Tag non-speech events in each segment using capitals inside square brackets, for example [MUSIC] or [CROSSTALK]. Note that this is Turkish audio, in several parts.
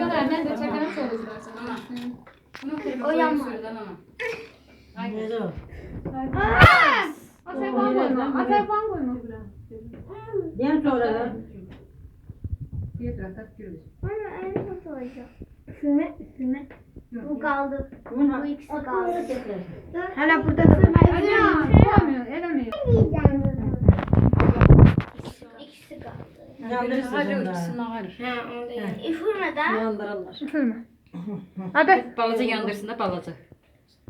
Yok ben de sonra istersen. Ana. Bunu O yanma. Ne o? Aserban koyma. Aserban koyma. Diyen sonra da. Bana en kötü olacak. Üfüme, üfüme. Bu kaldı. Bu ikisi kaldı. Hala burada üfüme. Aserban koyamıyor. Elemiyor. İkisi daha. ağır. Ha, onu da yani. Üfürmeden Yandırırlar. Üfürme. [LAUGHS] Hadi. Balaca yandırsın da balaca.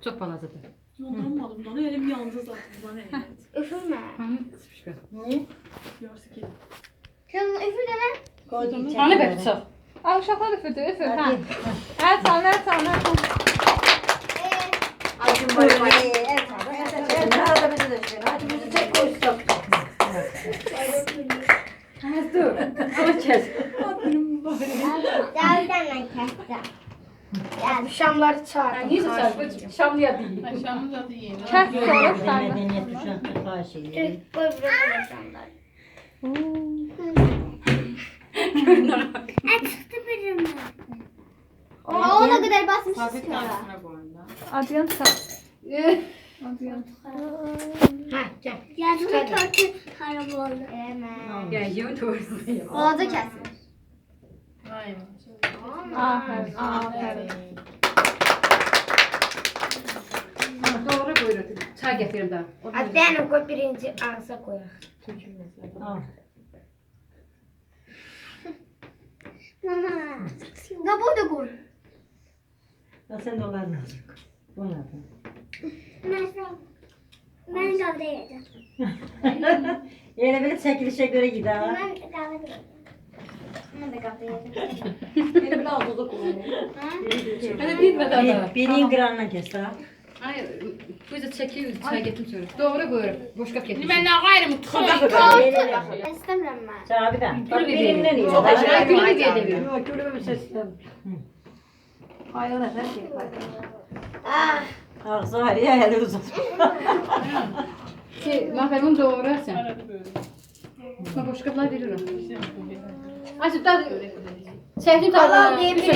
Çok balacadır. Yandıramadım bana elim yandı zaten bana evet. üfürme. Ne? Görsün ki. Sen üfür deme. Koydum. Hani be bıçak. Al uşaqlar üfürdü. Üfür. Ha. Hadi. El sal, el sal, el sal. Acım var. Dur. Ama kes. Derden kestim. Yani Şamları çağır. Niye çarpı? Şamlıya değil. Aşağımız adı yeni. Çək sonra sarma. Medeniyet düşen kırklar şeyi. E çıktı birim. O ona kadar basmış Hafif istiyorlar. tanesine bu arada. Adyan sal. Adyan. Ya şunu törtü karaboldu. Evet. Ya yiyeyim doğrusu. Boğazı kesin. Vay be. Aferin, aferin. Doğru buyurun. Çay getirin daha. Hatta koy birinci ağza koyar. Al. Mama. Ne burada koy? Ya sen azıcık. Bu ne yapayım? Ben ben kahve yiyeceğim. [LAUGHS] Yine böyle çekilişe göre gider. ha. Ben kahve yiyeceğim. Ben de kahve yiyeceğim. Benim biraz bozuk oluyor. Hadi bitmedi daha. Bir, birin granına kes ha. Hayır. Bu yüzden çekiyor. Çay getir söyle. Doğru buyurun. Boşka getir. Ben ne gayrı mutlu. Ben istemiyorum ben. Bir de. Bak birinden iyi. Çok acayip Hayır, gülü hayır, diye hayır. demiyor. Yok gülü bir ses istemiyorum. Hayvanat her şey var. Ah. Ağzı var ya hele uzat. Şey, mahvemin doğru sen. Aradı böyle. Ben boşkalar veririm. İşte bu gibi. Açıp da Şehrin Allah tadına diyebilirim.